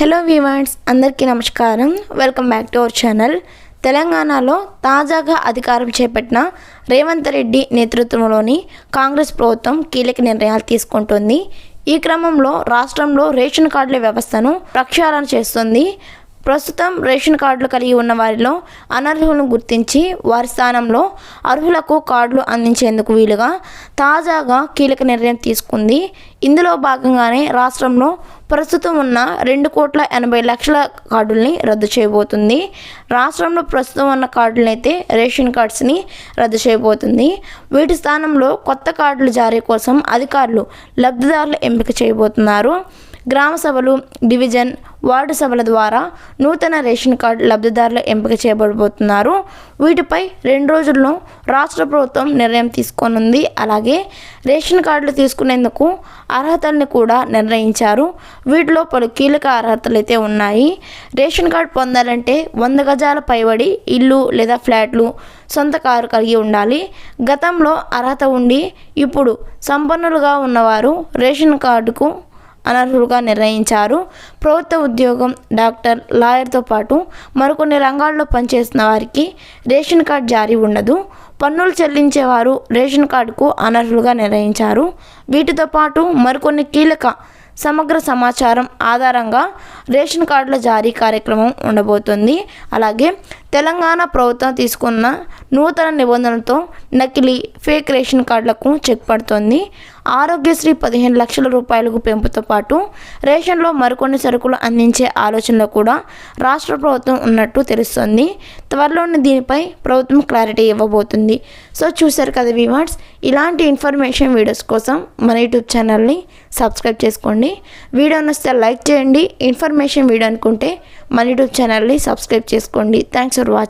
Hello viewers అందరికీ నమస్కారం. Welcome back to our channel తెలంగాణలో తాజాగా అధికారం చేపట్టిన రేవంత్ రెడ్డి నేతృత్వంలోని కాంగ్రెస్ ప్రభుత్వం కీలక నిర్ణయాలు తీసుకుంటుంది. ఈ క్రమంలో రాష్ట్రంలో రేషన్ కార్డుల వ్యవస్థను ప్రక్షాళన చేస్తుంది. ప్రస్తుతం రేషన్ కార్డులు కలిగి ఉన్న వారిలో అనర్హులను గుర్తించి వారి స్థానంలో అర్హులకు కార్డులు అందించేందుకు వీలుగా తాజాగా కీలక నిర్ణయం తీసుకుంది. ఇందులో భాగంగానే రాష్ట్రంలో ప్రస్తుతం ఉన్న రెండు కోట్ల ఎనభై లక్షల కార్డుల్ని రద్దు చేయబోతుంది. రాష్ట్రంలో ప్రస్తుతం ఉన్న కార్డులనైతే రేషన్ కార్డ్స్ని రద్దు చేయబోతుంది. వీటి స్థానంలో కొత్త కార్డులు జారీ కోసం అధికారులు లబ్ధిదారుల ఎంపిక చేయబోతున్నారు. గ్రామ సభలు డివిజన్ వార్డు సభల ద్వారా నూతన రేషన్ కార్డు లబ్ధిదారులు ఎంపిక చేయబడబోతున్నారు. వీటిపై రెండు రోజుల్లో రాష్ట్ర ప్రభుత్వం నిర్ణయం తీసుకోనుంది. అలాగే రేషన్ కార్డులు తీసుకునేందుకు అర్హతల్ని కూడా నిర్ణయించారు. వీటిలో పలు కీలక అర్హతలు అయితే ఉన్నాయి. రేషన్ కార్డు పొందాలంటే వంద గజాల పైబడి ఇల్లు లేదా ఫ్లాట్లు సొంత కారు కలిగి ఉండాలి. గతంలో అర్హత ఉండి ఇప్పుడు సంపన్నులుగా ఉన్నవారు రేషన్ కార్డుకు అనర్హులుగా నిర్ణయించారు. ప్రభుత్వ ఉద్యోగం డాక్టర్ లాయర్తో పాటు మరికొన్ని రంగాల్లో పనిచేస్తున్న వారికి రేషన్ కార్డు జారీ ఉండదు. పన్నులు చెల్లించేవారు రేషన్ కార్డుకు అనర్హులుగా నిర్ణయించారు. వీటితో పాటు మరికొన్ని కీలక సమగ్ర సమాచారం ఆధారంగా రేషన్ కార్డుల జారీ కార్యక్రమం ఉండబోతుంది. అలాగే తెలంగాణ ప్రభుత్వం తీసుకున్న నూతన నిబంధనలతో నకిలీ ఫేక్ రేషన్ కార్డులకు చెక్ పడుతోంది. ఆరోగ్యశ్రీ పదిహేను లక్షల రూపాయలకు పెంపుతో పాటు రేషన్లో మరికొన్ని సరుకులు అందించే ఆలోచనలో కూడా రాష్ట్ర ప్రభుత్వం ఉన్నట్టు తెలుస్తోంది. త్వరలోనే దీనిపై ప్రభుత్వం క్లారిటీ ఇవ్వబోతుంది. సో చూశారు కదా వివార్డ్స్ ఇలాంటి ఇన్ఫర్మేషన్ వీడియోస్ కోసం మన యూట్యూబ్ ఛానల్ని సబ్స్క్రైబ్ చేసుకోండి. వీడియో నచ్చితే లైక్ చేయండి. ఇన్ఫర్మేషన్ వీడియో అనుకుంటే మన యూట్యూబ్ ఛానల్ని సబ్స్క్రైబ్ చేసుకోండి. Thanks for watching